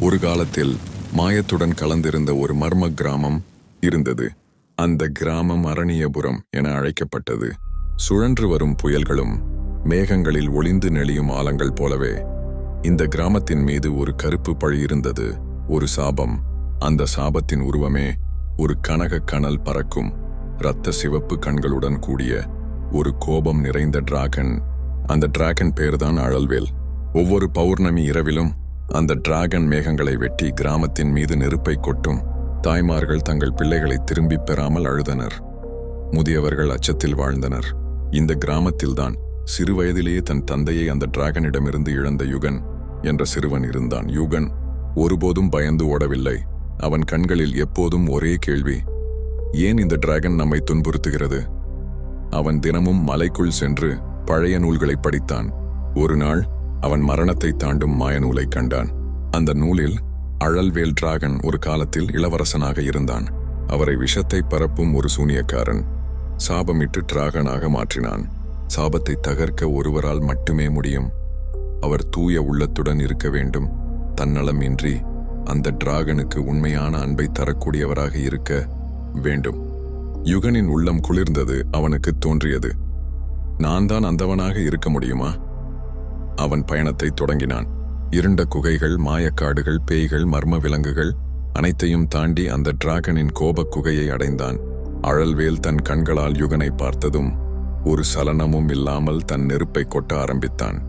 ஒரு காலத்தில் மாயத்துடன் கலந்திருந்த ஒரு மர்ம கிராமம் இருந்தது. அந்த கிராமம் அரணியபுரம் என அழைக்கப்பட்டது. சுழன்று வரும் புயல்களும் மேகங்களில் ஒளிந்து நெளியும் ஆலங்கள் போலவே இந்த கிராமத்தின் மீது ஒரு கருப்பு பழி இருந்தது. ஒரு சாபம் அந்த சாபத்தின் உருவமே ஒரு கனக கனல் பறக்கும் இரத்த சிவப்பு கண்களுடன் கூடிய ஒரு கோபம் நிறைந்த டிராகன். அந்த டிராகன் பேர்தான் அழல்வேல் ஒவ்வொரு பௌர்ணமி இரவிலும் அந்த டிராகன் மேகங்களை வெட்டி கிராமத்தின் மீது நெருப்பை கொட்டும் தாய்மார்கள் தங்கள் பிள்ளைகளை திரும்பிப் பெறாமல் அழுதனர். முதியவர்கள் அச்சத்தில் வாழ்ந்தனர். இந்த கிராமத்தில்தான் சிறு வயதிலேயே தன் தந்தையை அந்த டிராகனிடமிருந்து இழந்த யுகன் என்ற சிறுவன் இருந்தான். யுகன் ஒருபோதும் பயந்து ஓடவில்லை. அவன் கண்களில் எப்போதும் ஒரே கேள்வி ஏன் இந்த டிராகன் நம்மை துன்புறுத்துகிறது? அவன் தினமும் மலைக்குள் சென்று பழைய நூல்களை படித்தான். ஒரு நாள் அவன் மரணத்தை தாண்டும் மாயநூலை கண்டான். அந்த நூலில் அழல்வேல் டிராகன் ஒரு காலத்தில் இளவரசனாக இருந்தான். அவரை விஷத்தை பரப்பும் ஒரு சூனியக்காரன். சாபமிட்டு டிராகனாக மாற்றினான். சாபத்தை தகர்க்க ஒருவரால் மட்டுமே முடியும். அவர் தூய உள்ளத்துடன் இருக்க வேண்டும். தன்னலம் இன்றி அந்த டிராகனுக்கு உண்மையான அன்பை தரக்கூடியவராக இருக்க வேண்டும். யுகனின் உள்ளம் குளிர்ந்தது அவனுக்கு தோன்றியது. நான் தான் அந்தவனாக இருக்க முடியுமா? அவன் பயணத்தை தொடங்கினான். இருண்ட குகைகள் மாயக்காடுகள் பேய்கள் மர்ம விலங்குகள் அனைத்தையும் தாண்டி அந்த டிராகனின் கோபக் குகையை அடைந்தான். அழல்வேல் தன் கண்களால் யுகனை பார்த்ததும் ஒரு சலனமும் இல்லாமல் தன் நெருப்பை கொட்ட ஆரம்பித்தான்.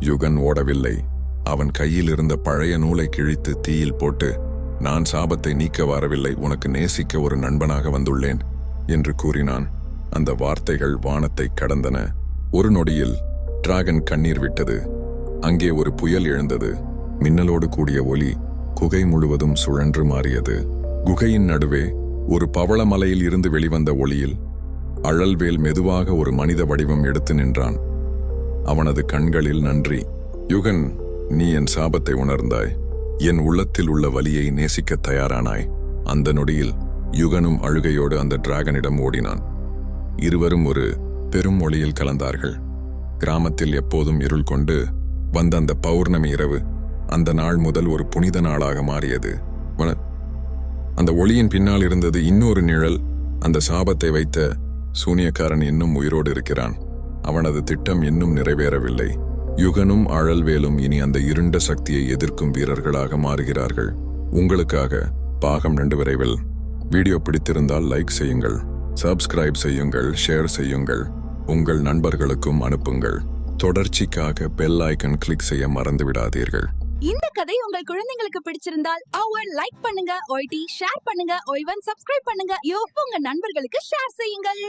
யுகன் ஓடவில்லை. அவன் கையில் இருந்த பழைய நூலை கிழித்து தீயில் போட்டு நான் சாபத்தை நீக்க வரவில்லை உனக்கு நேசிக்க ஒரு நண்பனாக வந்துள்ளேன் என்று கூறினான். அந்த வார்த்தைகள் வானத்தை கடந்தன. ஒரு நொடியில் டிராகன் கண்ணீர் விட்டது. அங்கே ஒரு புயல் எழுந்தது. மின்னலோடு கூடிய ஒலி குகை முழுவதும் சுழன்று மாறியது. குகையின் நடுவே ஒரு பவளமலையில் இருந்து வெளிவந்த ஒளியில் அழல்வேல் மெதுவாக ஒரு மனித வடிவம் எடுத்து நின்றான். அவனது கண்களில் நன்றி. யுகன் நீ என் சாபத்தை உணர்ந்தாய். என் உள்ளத்தில் உள்ள வலியை நேசிக்க தயாரானாய். அந்த நொடியில் யுகனும் அழுகையோடு அந்த டிராகனிடம் ஓடினான். இருவரும் ஒரு பெரும் ஒளியில் கலந்தார்கள். கிராமத்தில் எப்போதும் இருள் கொண்டு வந்த அந்த பௌர்ணமி இரவு அந்த நாள் முதல் ஒரு புனித நாளாக மாறியது. அந்த ஒளியின் பின்னால் இருந்தது இன்னொரு நிழல் அந்த சாபத்தை வைத்த சூனியக்காரன் இன்னும் உயிரோடு இருக்கிறான். அவனது திட்டம் இன்னும் நிறைவேறவில்லை. யுகனும் அழல்வேலும் இனி அந்த இருண்ட சக்தியை எதிர்க்கும் வீரர்களாக மாறுகிறார்கள். உங்களுக்காக பாகம் ரெண்டு விரைவில். வீடியோ பிடித்திருந்தால் லைக் செய்யுங்கள் சப்ஸ்கிரைப் செய்யுங்கள் ஷேர் செய்யுங்கள் உங்கள் நண்பர்களுக்கும் அனுப்புங்கள். தொடர்ச்சிக்காக பெல் ஐக்கன் கிளிக் செய்ய மறந்து விடாதீர்கள் இந்த கதை உங்கள் குழந்தைங்களுக்கு பிடிச்சிருந்தால் அவர் லைக் பண்ணுங்க ஒய்டி ஷேர் பண்ணுங்க ஒய்வன் சப்ஸ்கிரைப் பண்ணுங்க யோ உங்க நண்பர்களுக்கு ஷேர் செய்யுங்கள்.